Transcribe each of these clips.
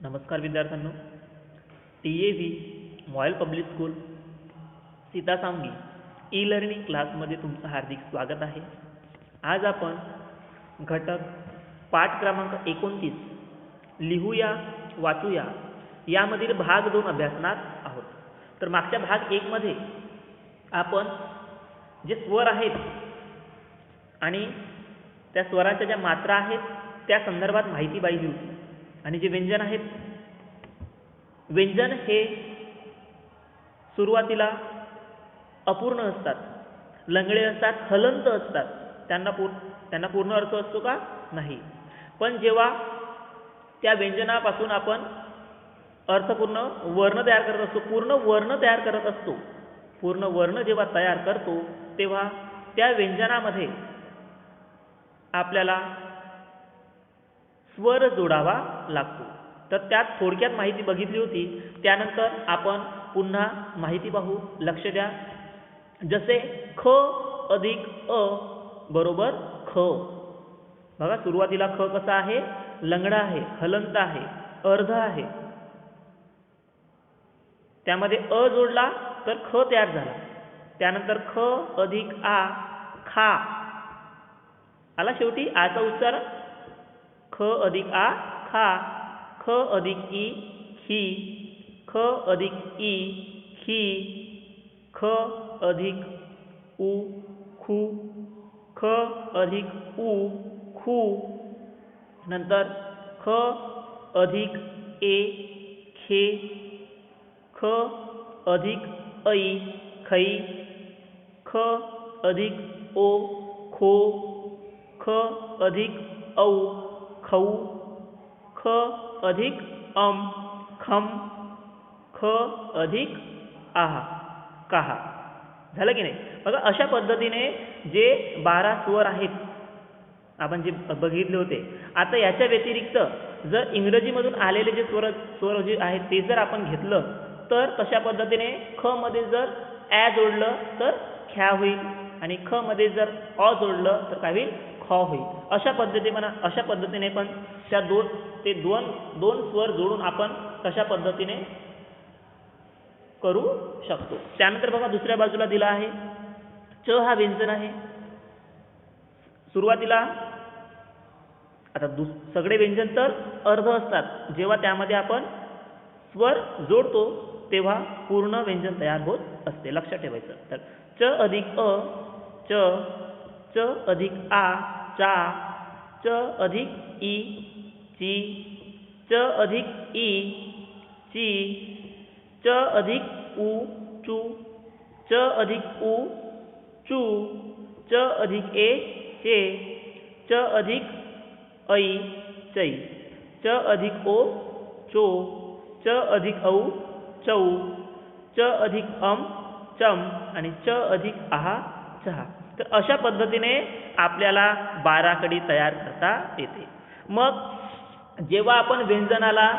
नमस्कार विद्यार्थ्यांनो. T A V MOIL public school Sitasangi e learning क्लासमध्ये तुमचं हार्दिक स्वागत आहे. आज आपण घटक पाठ क्रमांक एकोणतीस लिहूया वाचूया यामधील भाग दोन अभ्यासणार आहोत. तर मागच्या भाग एकमध्ये आपण जे स्वर आहेत आणि त्या स्वराच्या ज्या मात्रा आहेत त्या संदर्भात माहिती पाहिजे होती. आणि जे व्यंजन आहेत व्यंजन हे सुरुवातीला अपूर्ण असतात लंगडे असतात हलंत असतात त्यांना पूर त्यांना पूर्ण अर्थ असतो का? नाही. पण जेव्हा त्या व्यंजनापासून आपण अर्थपूर्ण वर्ण तयार करत असतो पूर्ण वर्ण तयार करत असतो पूर्ण वर्ण जेव्हा तयार करतो तेव्हा त्या व्यंजनामध्ये आपल्याला स्वर जोडावा लागतो. तर त्यात थोडक्यात माहिती बघितली होती. त्यानंतर आपण पुन्हा माहिती पाहू. लक्ष द्या. जसे ख अधिक अ बरोबर ख. बघा सुरुवातीला ख कसा आहे? लंगडा आहे हलंत आहे अर्ध आहे. त्यामध्ये अ जोडला तर ख तयार झाला. त्यानंतर ख अधिक आ खा. आला शेवटी आचा उच्चार. ख अधिक आ खा. ख अधिक ई खी. ख अधिक ई खी. ख अधिक उ खू. ख अधिक उ खू. नंतर ख अधिक ए खे. ख अधिक ऐ खै. ख अधिक ओ खो. ख अधिक औ खौ ख अधिक अम खम ख अधिक आहा काहा. झालं की नाही? बघा अशा पद्धतीने जे बारा स्वर आहेत आपण जे बघितले होते आता याच्या व्यतिरिक्त जर इंग्रजीमधून आलेले जे स्वर स्वर जे आहेत ते जर आपण घेतलं तर कशा पद्धतीने ख मध्ये जर ॲ जोडलं तर ख्या होईल. आणि ख मध्ये जर अ जोडलं तर काय होईल? ख होईल. अशा पद्धतीने पण अशा पद्धतीने पण त्या दोन ते दोन दोन स्वर जोडून आपण कशा पद्धतीने करू शकतो. त्यानंतर बघा दुसऱ्या बाजूला दिला आहे च हा व्यंजन आहे. सुरुवातीला आता दुस सगळे व्यंजन तर अर्ध असतात. जेव्हा त्यामध्ये आपण स्वर जोडतो तेव्हा पूर्ण व्यंजन तयार होत असते. लक्षात ठेवायचं. तर च अधिक अ च च अधिक आ चा च अधिक ई ची च अधिक ई ची च अधिक उ चू च अधिक उ चू च अधिक ए चे च अधिक ऐ चै च अधिक ओ चो च अधिक औ चौ च अधिक अम चम आणि च अधिक आहा चहा तर अशा पद्धतीने आपल्याला बाराखडी तयार करता येते. मग जेव्हा आपण व्यंजनाला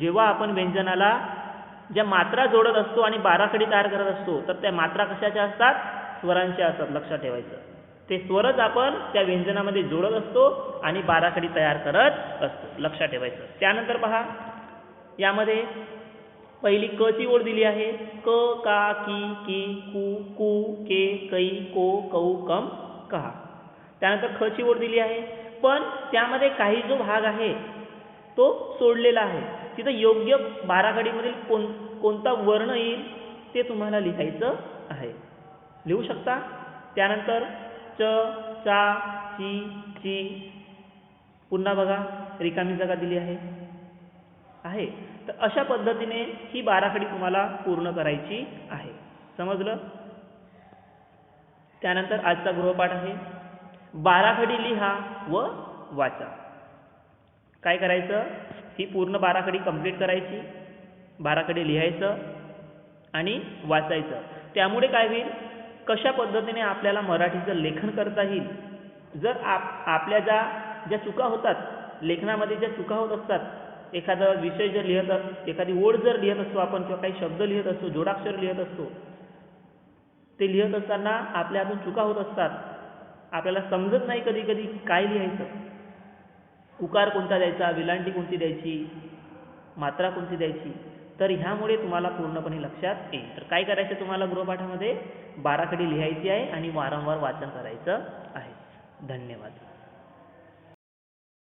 जेव्हा आपण व्यंजनाला ज्या मात्रा जोडत असतो आणि बाराखडी तयार करत असतो तर त्या मात्रा कशाच्या असतात? स्वरांच्या असतात. लक्षात ठेवायचं. ते स्वरच आपण त्या व्यंजनामध्ये जोडत असतो आणि बाराखडी तयार करत असतो. लक्षात ठेवायचं. त्यानंतर पहा यामध्ये पहिली क ची ओळ दिली आहे. क का की की कू कू के कै को कौ कम कहा त्यानंतर ख ची ओळ दिली आहे. पण त्यामध्ये काही जो भाग आहे तो सोडलेला आहे. तिथं योग्य बाराखडीमधील कोण कोणता वर्ण येईल ते तुम्हाला लिहायचं आहे. लिहू शकता? त्यानंतर च चा ची ची. पुन्हा बघा रिकामी जागा दिली आहे. आहे. तर अशा पद्धतीने ही बाराखडी तुम्हाला पूर्ण करायची आहे. समजलं? त्यानंतर आजचा गृहपाठ आहे. बाराखडी लिहा व वाचा. काय करायचं? ही पूर्ण बाराखडी कंप्लीट करायची. बाराखडी लिहायचं आणि वाचायचं. त्यामुळे काय होईल? कशा पद्धतीने आपल्याला मराठीचं लेखन करता येईल? जर आप आपल्या ज्या ज्या चुका होतात लेखनामध्ये ज्या चुका होत असतात एखादा विषय जर लिहित एखादी ओढ जर लिहित असतो आपण किंवा काही शब्द लिहित असतो जोडाक्षर लिहित असतो ते लिहित असताना आपल्या हातून चुका होत असतात. आपल्याला समजत नाही कधी कधी काय लिहायचं. उकार कोणता द्यायचा विलांटी कोणती द्यायची मात्रा कोणती द्यायची तर ह्यामुळे तुम्हाला पूर्णपणे लक्षात येईल. तर काय करायचं तुम्हाला गृहपाठामध्ये? बाराकडी लिहायची आहे आणि वारंवार वाचन करायचं आहे. धन्यवाद.